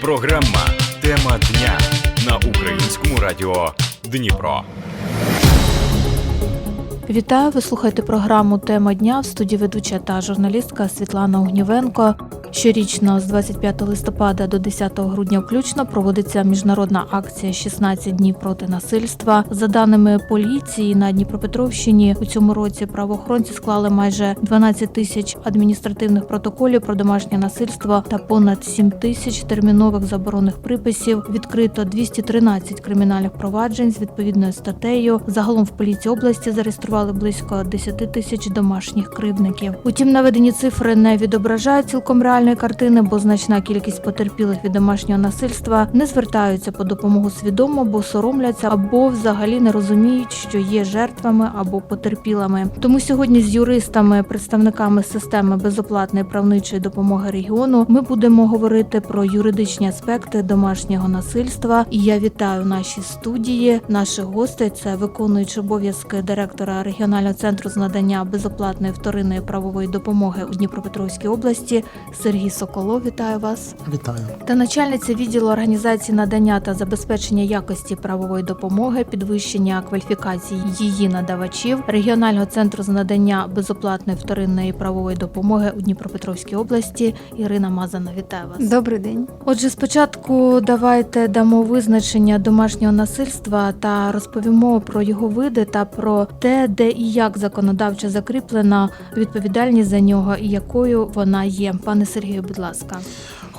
Програма Тема дня на українському радіо Дніпро. Вітаю! Ви слухаєте програму Тема дня в студії ведуча та журналістка Світлана Огнівенко. Щорічно з 25 листопада до 10 грудня включно проводиться міжнародна акція «16 днів проти насильства. За даними поліції на Дніпропетровщині, у цьому році правоохоронці склали майже 12 тисяч адміністративних протоколів про домашнє насильство та понад 7 тисяч термінових заборонних приписів. Відкрито 213 кримінальних проваджень з відповідною статтею. Загалом в поліції області зареєстрували близько 10 тисяч домашніх кривдників. Утім, наведені цифри не відображають цілком реальної картини, бо значна кількість потерпілих від домашнього насильства не звертаються по допомогу свідомо, бо соромляться або взагалі не розуміють, що є жертвами або потерпілими. Тому сьогодні з юристами, представниками системи безоплатної правничої допомоги регіону, ми будемо говорити про юридичні аспекти домашнього насильства. І я вітаю наші студії. Наших гостей це виконуючий обов'язки директора регіонального центру з надання безоплатної вторинної правової допомоги у Дніпропетровській області Сергій Соколов. Вітаю вас Вітаю. та начальниця відділу організації надання та забезпечення якості правової допомоги, підвищення кваліфікації її надавачів регіонального центру з надання безоплатної вторинної правової допомоги у Дніпропетровській області. Ірина Мазана, вітаю вас. Добрий день. Отже, спочатку давайте дамо визначення домашнього насильства та розповімо про його види та про те, де і як законодавчо закріплена відповідальність за нього і якою вона є. Пане Сергію, будь ласка.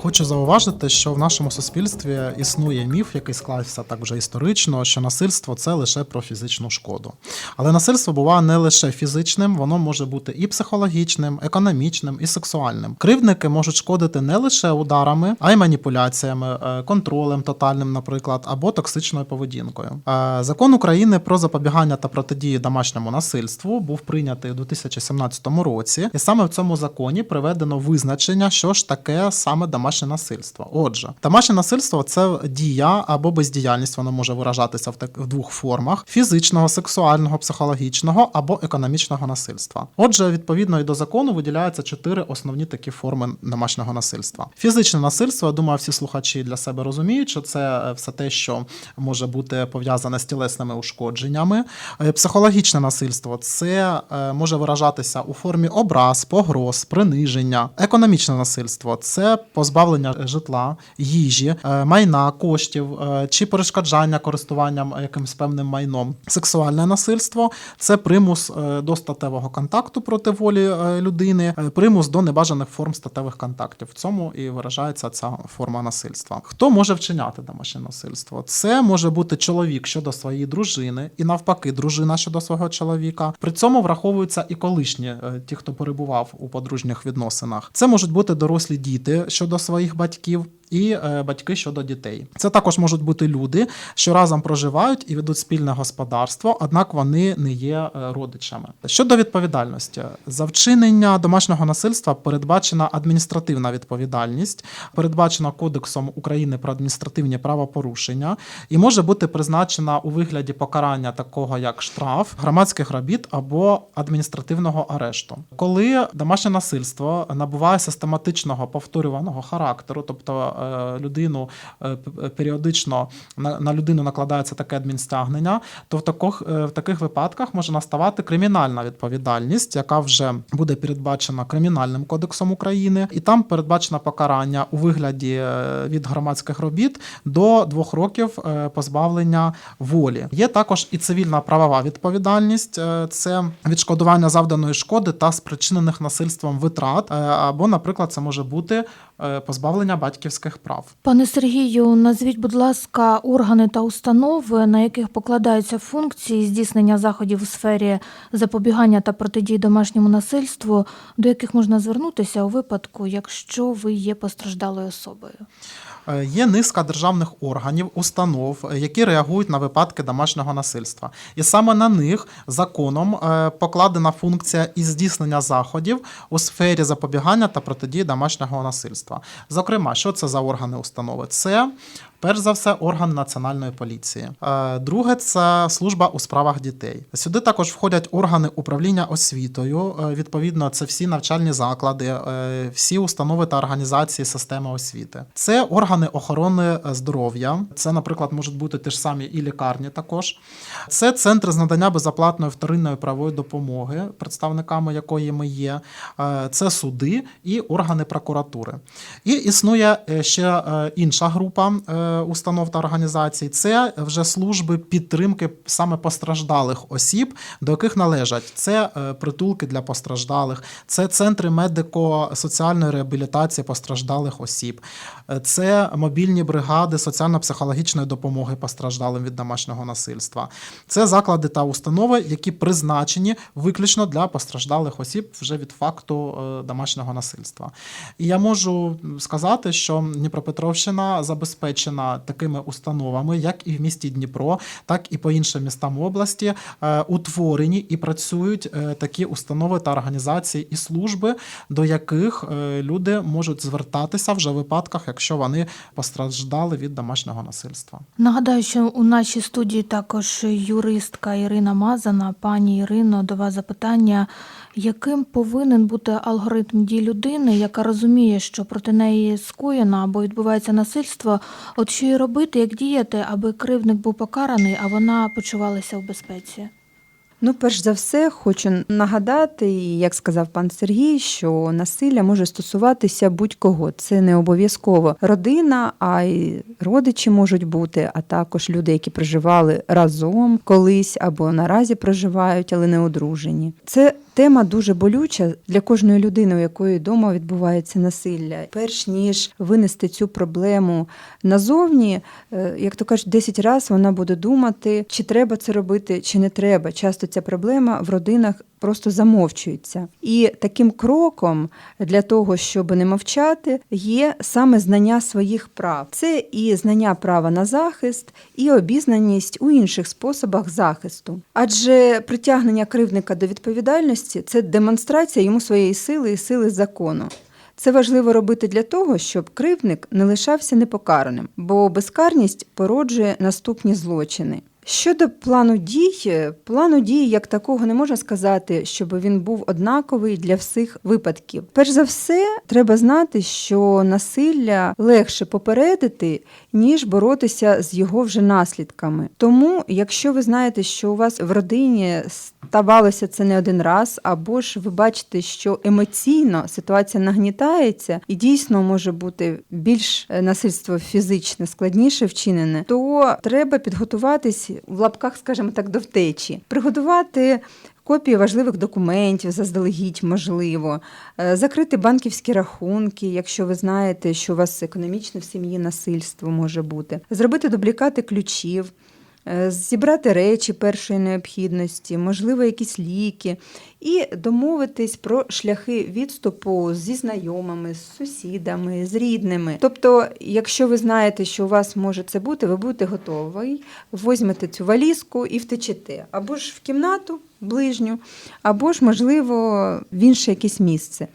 Хочу зауважити, що в нашому суспільстві існує міф, який склався так вже історично, що насильство це лише про фізичну шкоду. Але насильство буває не лише фізичним, воно може бути і психологічним, економічним, і сексуальним. Кривдники можуть шкодити не лише ударами, а й маніпуляціями, е, контролем тотальним, наприклад, або токсичною поведінкою. Е, Закон України про запобігання та протидії домашньому насильству був прийнятий у 2017 році, і саме в цьому законі приведено визначення, що ж таке саме домашнє насильство. Отже, домашнє насильство це дія або бездіяльність, воно може виражатися в так в двох формах: фізичного, сексуального, психологічного або економічного насильства. Отже, відповідно і до закону виділяються чотири основні такі форми домашнього насильства. Фізичне насильство, я думаю, всі слухачі для себе розуміють, що це е, все те, що може бути пов'язане з тілесними ушкодженнями. Е, Психологічне насильство це е, може виражатися у формі образ, погроз, приниження. Економічне насильство це позбавлення житла, їжі, е, майна, коштів е, чи перешкоджання користуванням якимось певним майном. Сексуальне насильство це примус е, до статевого контакту проти волі людини, примус до небажаних форм статевих контактів. В цьому і виражається ця форма насильства. Хто може вчиняти домашнє насильство? Це може бути чоловік щодо своєї дружини, і навпаки, дружина щодо свого чоловіка. При цьому враховуються і колишні, ті, хто перебував у подружніх відносинах. Це можуть бути дорослі діти щодо своїх батьків. І е, батьки щодо дітей. Це також можуть бути люди, що разом проживають і ведуть спільне господарство, однак вони не є е, родичами. Щодо відповідальності, за вчинення домашнього насильства передбачена адміністративна відповідальність, передбачена Кодексом України про адміністративні правопорушення, і може бути призначена у вигляді покарання такого як штраф, громадських робіт або адміністративного арешту. Коли домашнє насильство набуває систематичного повторюваного характеру, тобто людину е, періодично на, людину накладається таке адмінстягнення, то в таких, е, в таких випадках може наставати кримінальна відповідальність, яка вже буде передбачена Кримінальним кодексом України, і там передбачено покарання у вигляді е, від громадських робіт до двох років е, позбавлення волі. Є також і цивільна правова відповідальність, е, це відшкодування завданої шкоди та спричинених насильством витрат, е, або, наприклад, це може бути е, позбавлення батьківських прав. Пане Сергію, назвіть, будь ласка, органи та установи, на яких покладаються функції здійснення заходів у сфері запобігання та протидії домашньому насильству, до яких можна звернутися у випадку, якщо ви є постраждалою особою. Е, Є низка державних органів, установ, е, які реагують на випадки домашнього насильства, і саме на них законом е, покладена функція і здійснення заходів у сфері запобігання та протидії домашнього насильства. Зокрема, що це за органи установи? Це Перш за все, орган національної поліції. Е, Друге це служба у справах дітей. Сюди також входять органи управління освітою. Е, Відповідно, це всі навчальні заклади, е, всі установи та організації системи освіти. Це органи охорони здоров'я. Це, наприклад, можуть бути ті ж самі і лікарні. Також це центри з надання безоплатної вторинної правової допомоги, представниками якої ми є. Це суди і органи прокуратури. І існує ще інша група установ та організацій. Це вже служби підтримки саме постраждалих осіб, до яких належать це е, притулки для постраждалих, це центри медико-соціальної реабілітації постраждалих осіб, е, це мобільні бригади соціально-психологічної допомоги постраждалим від домашнього насильства. Це заклади та установи, які призначені виключно для постраждалих осіб вже від факту е, домашнього насильства. І я можу сказати, що Дніпропетровщина забезпечена такими установами, як і в місті Дніпро, так і по іншим містам області, е, утворені і працюють е, такі установи та організації і служби, до яких е, люди можуть звертатися вже в випадках, якщо вони постраждали від домашнього насильства. Нагадаю, що у нашій студії також юристка Ірина Мазана. Пані Ірино, до вас запитання, яким повинен бути алгоритм дій людини, яка розуміє, що проти неї скоєно або відбувається насильство, от що їй робити, як діяти, аби кривник був покараний, а вона почувалася в безпеці? Ну, перш за все, хочу нагадати, як сказав пан Сергій, що насилля може стосуватися будь-кого. Це не обов'язково родина, а й родичі можуть бути, а також люди, які проживали разом колись або наразі проживають, але не одружені. Це тема дуже болюча для кожної людини, у якої вдома відбувається насилля. Перш ніж винести цю проблему назовні, е, як то кажуть, 10 разів вона буде думати, чи треба це робити, чи не треба. Часто ця проблема в родинах просто замовчується. І таким кроком для того, щоб не мовчати, є саме знання своїх прав. Це і знання права на захист, і обізнаність у інших способах захисту. Адже притягнення кривдника до відповідальності це демонстрація йому своєї сили і сили закону. Це важливо робити для того, щоб кривдник не лишався непокараним, бо безкарність породжує наступні злочини. Щодо плану дій, плану дій як такого не можна сказати, щоб він був однаковий для всіх випадків. Перш за все, треба знати, що насилля легше попередити, ніж боротися з його вже наслідками. Тому, якщо ви знаєте, що у вас в родині ставалося це не один раз, або ж ви бачите, що емоційно ситуація нагнітається і дійсно може бути більш е, насильство фізичне складніше вчинене, то треба підготуватись в лапках, скажімо так, до втечі, приготувати. Копії важливих документів заздалегідь можливо, е, закрити банківські рахунки, якщо ви знаєте, що у вас економічне в сім'ї насильство може бути, зробити дублікати ключів, зібрати речі першої необхідності, можливо, якісь ліки, і домовитись про шляхи відступу зі знайомими, з сусідами, з рідними. Тобто, якщо ви знаєте, що у вас може це бути, ви будете готові, візьмете цю валізку і втечете або ж в кімнату ближню, або ж, можливо, в інше якесь місце.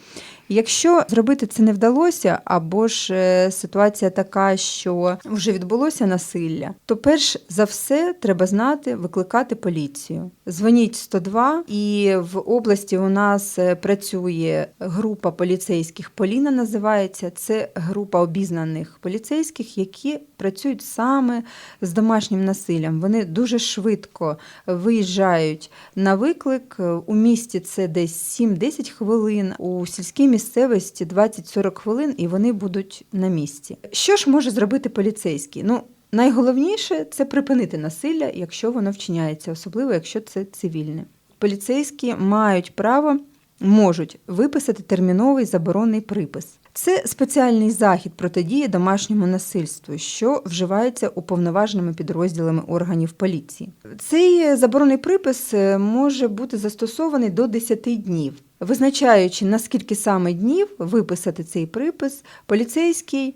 Якщо зробити це не вдалося, або ж е, ситуація така, що вже відбулося насилля, то перш за все треба знати викликати поліцію. Дзвоніть 102, і в області у нас е, працює група поліцейських Поліна називається. Це група обізнаних поліцейських, які працюють саме з домашнім насиллям. Вони дуже швидко виїжджають на виклик. У місті це десь 7-10 хвилин, у сільській місцевості 20-40 хвилин, і вони будуть на місці. Що ж може зробити поліцейський? Ну, найголовніше це припинити насилля, якщо воно вчиняється, особливо якщо це цивільне. Поліцейські мають право. Можуть виписати терміновий заборонний припис. Це спеціальний захід протидії домашньому насильству, що вживається уповноваженими підрозділами органів поліції. Цей заборонний припис е, може бути застосований до 10 днів. Визначаючи, наскільки саме днів виписати цей припис, поліцейський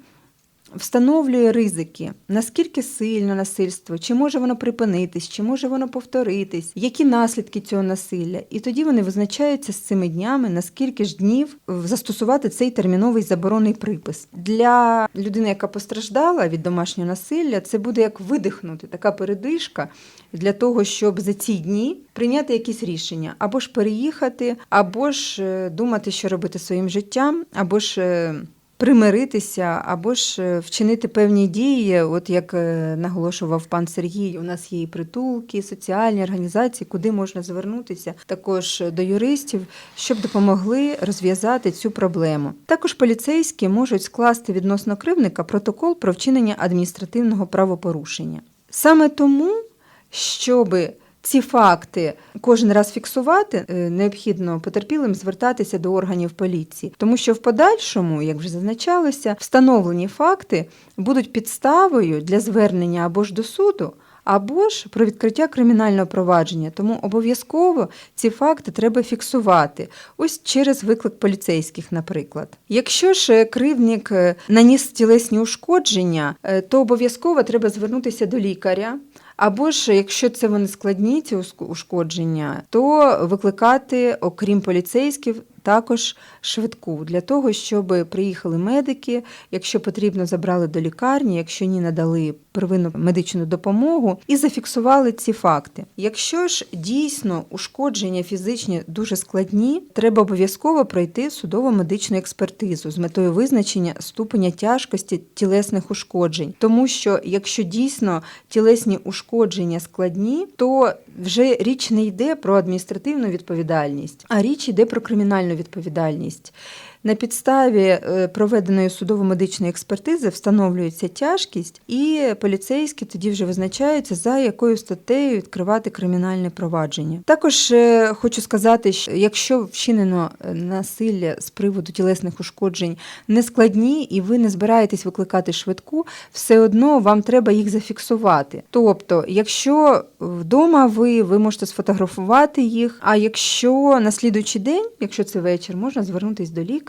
встановлює ризики, наскільки сильно насильство, чи може воно припинитись, чи може воно повторитись, які наслідки цього насилля. І тоді вони визначаються з цими днями, наскільки ж днів застосувати цей терміновий заборонний припис. Для людини, яка постраждала від домашнього насилля, це буде як видихнути, така передишка для того, щоб за ці дні прийняти якісь рішення, або ж переїхати, або ж е, думати, що робити своїм життям, або ж. Е, Примиритися або ж е, вчинити певні дії, от як е, наголошував пан Сергій, у нас є і притулки, соціальні організації, куди можна звернутися, також до юристів, щоб допомогли розв'язати цю проблему. Також поліцейські можуть скласти відносно кривника протокол про вчинення адміністративного правопорушення. Саме тому, щоби ці факти кожен раз фіксувати, е, необхідно потерпілим звертатися до органів поліції, тому що в подальшому, як вже зазначалося, встановлені факти будуть підставою для звернення або ж до суду. Або ж про відкриття кримінального провадження, тому обов'язково ці факти треба фіксувати, ось через виклик поліцейських, наприклад. Якщо ж е, кривдник е, наніс тілесні ушкодження, то обов'язково треба звернутися до лікаря. Або ж, якщо це вони складні, ці ушкодження, то викликати, окрім поліцейських, також швидку для того, щоб приїхали медики, якщо потрібно, забрали до лікарні, якщо ні, надали первинну медичну допомогу і зафіксували ці факти. Якщо ж дійсно ушкодження фізичні дуже складні, треба обов'язково пройти судово-медичну експертизу з метою визначення ступеня тяжкості тілесних ушкоджень, тому що якщо дійсно тілесні ушкодження складні, то вже річ не йде про адміністративну відповідальність, а річ йде про кримінальну відповідальність. На підставі е, проведеної судово-медичної експертизи встановлюється тяжкість, і поліцейські тоді вже визначаються, за якою статтею відкривати кримінальне провадження. Також е, хочу сказати, що якщо вчинено е, насилля з приводу тілесних ушкоджень не складні, і ви не збираєтесь викликати швидку, все одно вам треба їх зафіксувати. Тобто, якщо вдома ви, ви можете сфотографувати їх. А якщо на слідуючий день, якщо це вечір, можна звернутися до лікаря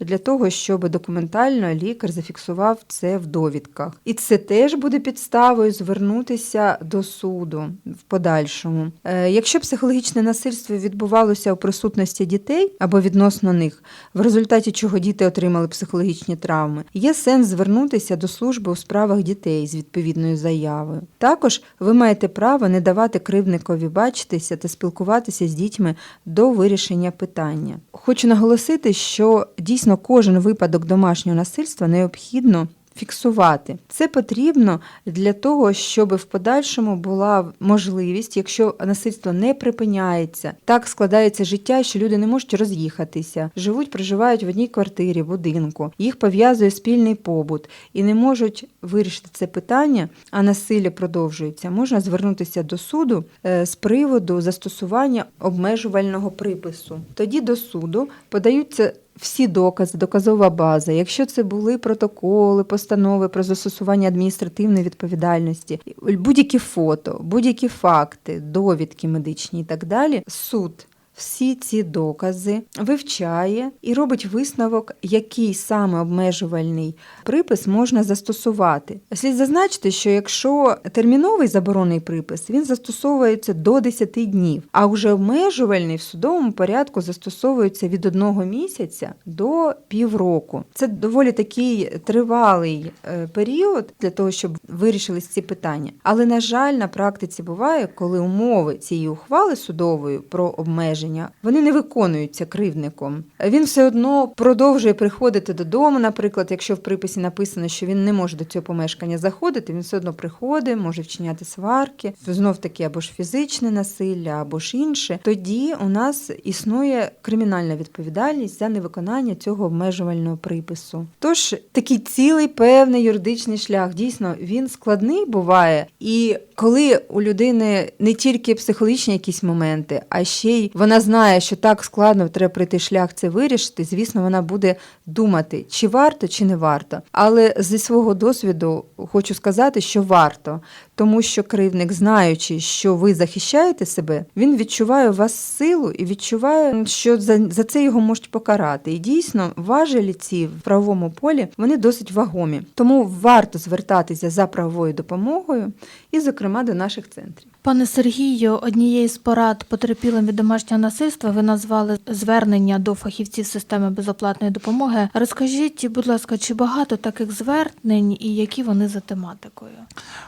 для того, щоб документально лікар зафіксував це в довідках. І це теж буде підставою звернутися до суду в подальшому. Е, Якщо психологічне насильство відбувалося у присутності дітей або відносно них, в результаті чого діти отримали психологічні травми, є сенс звернутися до служби у справах дітей з відповідною заявою. Також ви маєте право не давати кривдникові бачитися та спілкуватися з дітьми до вирішення питання. Хочу наголосити, що дійсно кожен випадок домашнього насильства необхідно. Фіксувати це потрібно для того, щоб в подальшому була можливість, якщо насильство не припиняється, так складається життя, що люди не можуть роз'їхатися, живуть, проживають в одній квартирі, будинку, їх пов'язує спільний побут і не можуть вирішити це питання, а насилля продовжується. Можна звернутися до суду е, з приводу застосування обмежувального припису. Тоді до суду подаються всі докази, доказова база. Якщо це були протоколи, постанови про застосування адміністративної відповідальності, будь-які фото, будь-які факти, довідки медичні і так далі, суд. Всі ці докази вивчає і робить висновок, який саме обмежувальний припис можна застосувати. Слід зазначити, що якщо терміновий заборонний припис, він застосовується до 10 днів, а вже обмежувальний в судовому порядку застосовується від одного місяця до півроку. Це доволі такий тривалий е, період для того, щоб вирішились ці питання. Але, на жаль, на практиці буває, коли умови цієї ухвали судової про обмеження вони не виконуються кривдником. Він все одно продовжує приходити додому. Наприклад, якщо в приписі написано, що він не може до цього помешкання заходити, він все одно приходить, може вчиняти сварки, знов таки або ж фізичне насилля, або ж інше. Тоді у нас існує кримінальна відповідальність за невиконання цього обмежувального припису. Тож такий цілий певний юридичний шлях дійсно він складний буває, і коли у людини не тільки психологічні якісь моменти, а ще й вона знає, що так складно треба пройти шлях це вирішити. Звісно, вона буде думати, чи варто, чи не варто. Але зі свого досвіду хочу сказати, що варто. Тому що кривник, знаючи, що ви захищаєте себе, він відчуває у вас силу і відчуває, що за, за це його можуть покарати. І дійсно, важелі ці в правовому полі вони досить вагомі. Тому варто звертатися за правовою допомогою, і, зокрема, до наших центрів. Пане Сергію, однією з порад потерпілим від домашнього насильства ви назвали звернення до фахівців системи безоплатної допомоги. Розкажіть, будь ласка, чи багато таких звернень і які вони за тематикою?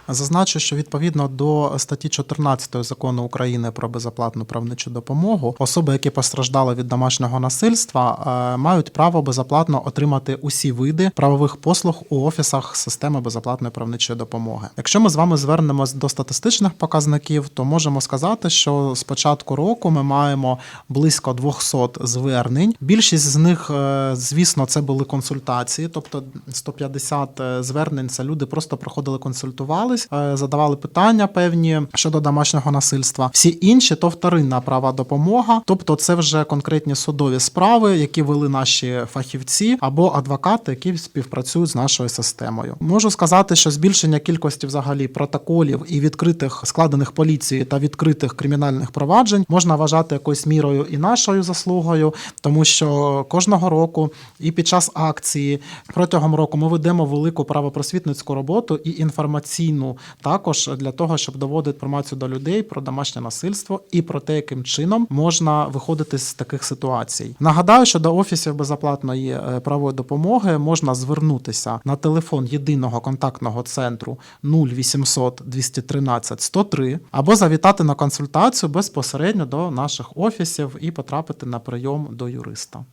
Зазначу, що відповідно до статті 14 закону України про безоплатну правничу допомогу, особи, які постраждали від домашнього насильства, е, мають право безоплатно отримати усі види правових послуг у офісах системи безоплатної правничої допомоги. Якщо ми з вами звернемось до статистичних показників, то можемо сказати, що з початку року ми маємо близько 200 звернень. Більшість з них, е, звісно, це були консультації, тобто 150 звернень це люди просто приходили консультувались, е, задавали питання певні щодо домашнього насильства. Всі інші то вторинна права допомога, тобто це вже конкретні судові справи, які вели наші фахівці або адвокати, які співпрацюють з нашою системою. Можу сказати, що збільшення кількості взагалі протоколів і відкритих складених поліцією та відкритих кримінальних проваджень можна вважати якоюсь мірою і нашою заслугою, тому що кожного року і під час акції протягом року ми ведемо велику правопросвітницьку роботу і інформаційну також для того, щоб доводити інформацію до людей про домашнє насильство і про те, яким чином можна виходити з таких ситуацій. Нагадаю, що до офісів безоплатної е, правової допомоги можна звернутися на телефон єдиного контактного центру 0800 213 103 або завітати на консультацію безпосередньо до наших офісів і потрапити на прийом до юриста.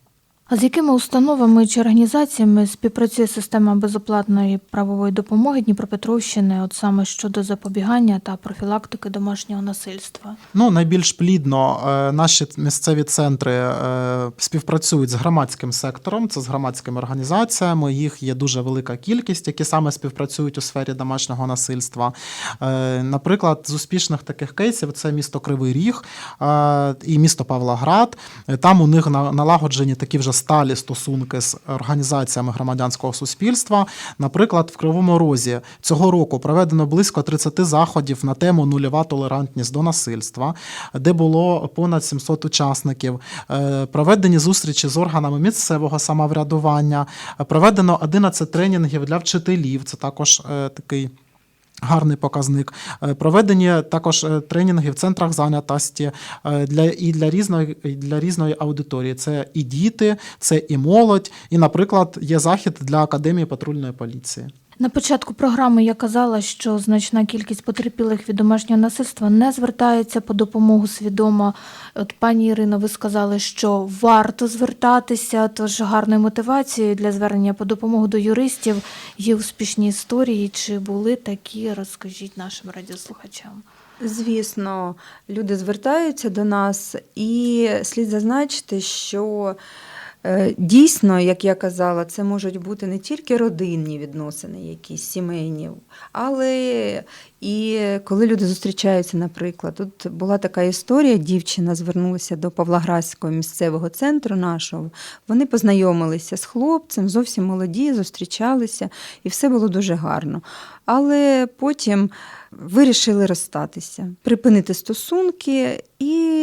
А з якими установами чи організаціями співпрацює система безоплатної правової допомоги Дніпропетровщини, от саме щодо запобігання та профілактики домашнього насильства? Ну, найбільш плідно е, наші місцеві центри е, співпрацюють з громадським сектором, це з громадськими організаціями. Їх є дуже велика кількість, які саме співпрацюють у сфері домашнього насильства. Е, Наприклад, з успішних таких кейсів це місто Кривий Ріг і місто Павлоград. Там у них налагоджені такі вже сталі стосунки з організаціями громадянського суспільства. Наприклад, в Кривому Розі цього року проведено близько 30 заходів на тему нульова толерантність до насильства, де було понад 700 учасників. Е, Проведені зустрічі з органами місцевого самоврядування. Проведено 11 тренінгів для вчителів. Це також е, такий. Гарний показник. Е, Проведені також е, тренінги в центрах зайнятості е, для і для різної і для різної аудиторії. Це і діти, це і молодь. І, наприклад, є захід для академії патрульної поліції. На початку програми я казала, що значна кількість потерпілих від домашнього насильства не звертається по допомогу свідомо. От пані Ірино, ви сказали, що варто звертатися, тож гарною мотивацією для звернення по допомогу до юристів є успішні історії. Чи були такі? Розкажіть нашим радіослухачам. Звісно, люди звертаються до нас, і слід зазначити, що дійсно, як я казала, це можуть бути не тільки родинні відносини, якісь сімейні, але і коли люди зустрічаються, наприклад, тут була така історія, дівчина звернулася до Павлоградського місцевого центру нашого. Вони познайомилися з хлопцем, зовсім молоді, зустрічалися, і все було дуже гарно. Але потім вирішили розстатися, припинити стосунки, і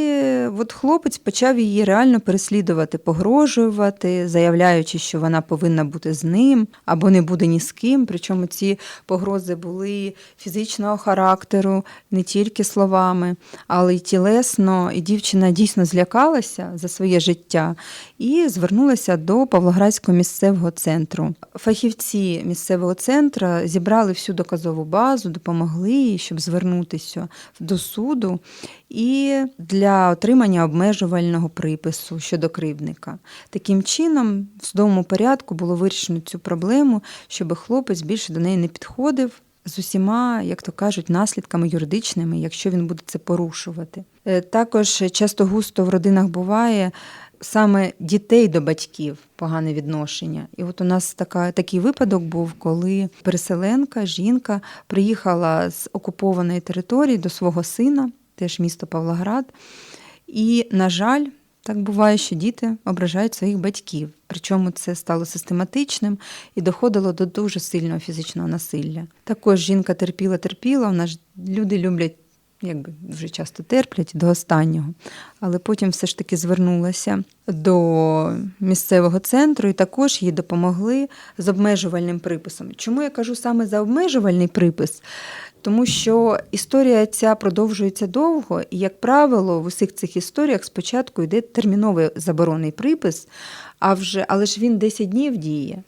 от хлопець почав її реально переслідувати, погрожувати, заявляючи, що вона повинна бути з ним або не буде ні з ким. Причому ці погрози були фізичного характеру, не тільки словами, але й тілесно. І дівчина дійсно злякалася за своє життя і звернулася до Павлоградського місцевого центру. Фахівці місцевого центру зібрали всю доказову базу, допомогли їй, щоб звернутися до суду і для отримання обмежувального припису щодо кривдника. Таким чином, в судовому порядку було вирішено цю проблему, щоб хлопець більше до неї не підходив. З усіма, як то кажуть, наслідками юридичними, якщо він буде це порушувати. Е, Також часто густо в родинах буває саме дітей до батьків погане відношення. І от у нас така, такий випадок був, коли переселенка, жінка приїхала з окупованої території до свого сина, теж місто Павлоград. І, на жаль, Так буває, що діти ображають своїх батьків. Причому це стало систематичним і доходило до дуже сильного фізичного насилля. Також жінка терпіла, терпіла. У нас люди люблять, якби дуже часто терплять до останнього. Але потім все ж таки звернулася до місцевого центру і також їй допомогли з обмежувальним приписом. Чому я кажу саме за обмежувальний припис? Тому що історія ця продовжується довго, і, як правило, в усіх цих історіях спочатку йде терміновий заборонний припис, а вже, але ж він 10 днів діє.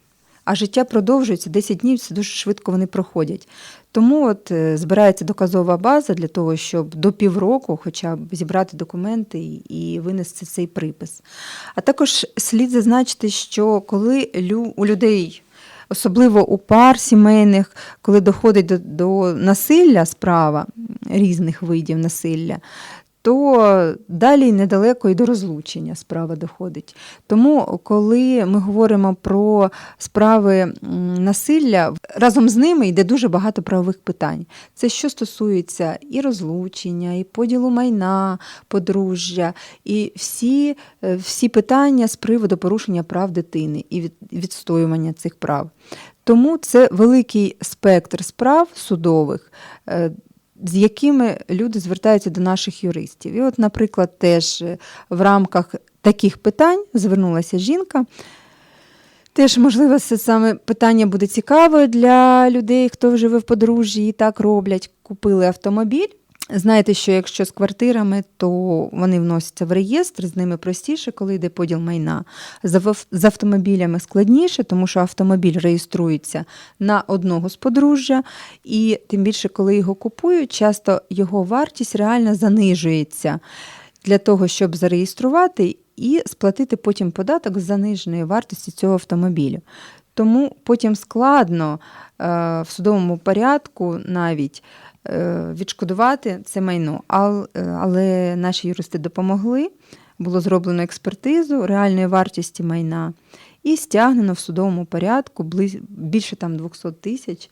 А життя продовжується 10 днів, це дуже швидко вони проходять. Тому от е, збирається доказова база для того, щоб до півроку хоча б зібрати документи і- винести цей припис. А також слід зазначити, що коли у людей особливо у пар сімейних, коли доходить до, до насилля справа різних видів насилля, то далі недалеко і до розлучення справа доходить. Тому, коли ми говоримо про справи насилля, разом з ними йде дуже багато правових питань. Це що стосується і розлучення, і поділу майна, подружжя, і всі, е, всі питання з приводу порушення прав дитини і від, відстоювання цих прав. Тому це великий спектр справ судових, е, з якими люди звертаються до наших юристів. І, от, наприклад, теж е, в рамках таких питань звернулася жінка. Теж, можливо, це саме питання буде цікаве для людей, хто живе в подружжі і так роблять. Купили автомобіль. Знаєте, що якщо з квартирами, то вони вносяться в реєстр, з ними простіше, коли йде поділ майна. З автомобілями складніше, тому що автомобіль реєструється на одного з подружжя, і тим більше, коли його купують, часто його вартість реально занижується для того, щоб зареєструвати і сплатити потім податок з заниженої вартості цього автомобілю. Тому потім складно е, в судовому порядку навіть відшкодувати це майно. Е, Але наші юристи допомогли, було зроблено експертизу реальної вартості майна і стягнено в судовому порядку більше там 200 тисяч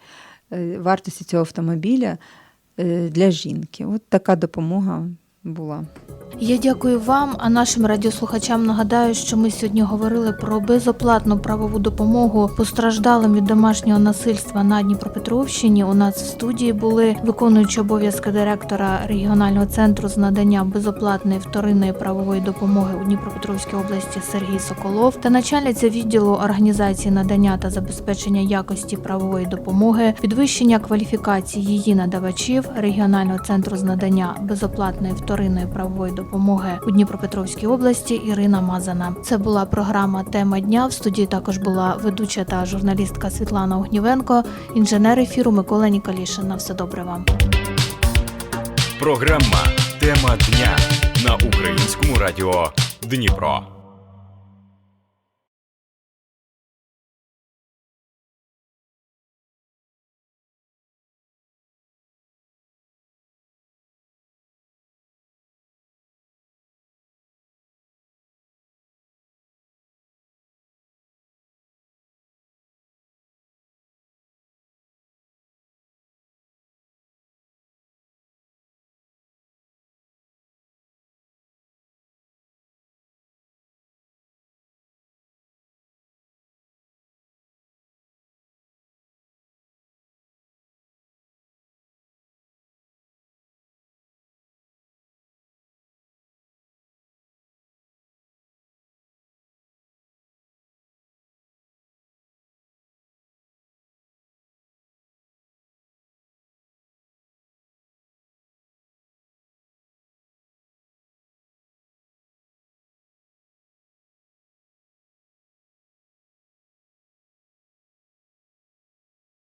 е, вартості цього автомобіля е, для жінки. От така допомога була. Я дякую вам, а нашим радіослухачам нагадаю, що ми сьогодні говорили про безоплатну правову допомогу постраждалим від домашнього насильства на Дніпропетровщині. У нас в студії були виконуючі обов'язки директора регіонального центру з надання безоплатної вторинної правової допомоги у Дніпропетровській області Сергій Соколов та начальниця відділу організації надання та забезпечення якості правової допомоги, підвищення кваліфікації її надавачів регіонального центру з надання безоплатної вторинної правової допомоги у Дніпропетровській області Ірина Мазана. Це була програма Тема дня. В студії також була ведуча та журналістка Світлана Огнівенко, інженер ефіру Микола Ніколішин. На все добре вам. Програма Тема дня на українському радіо Дніпро.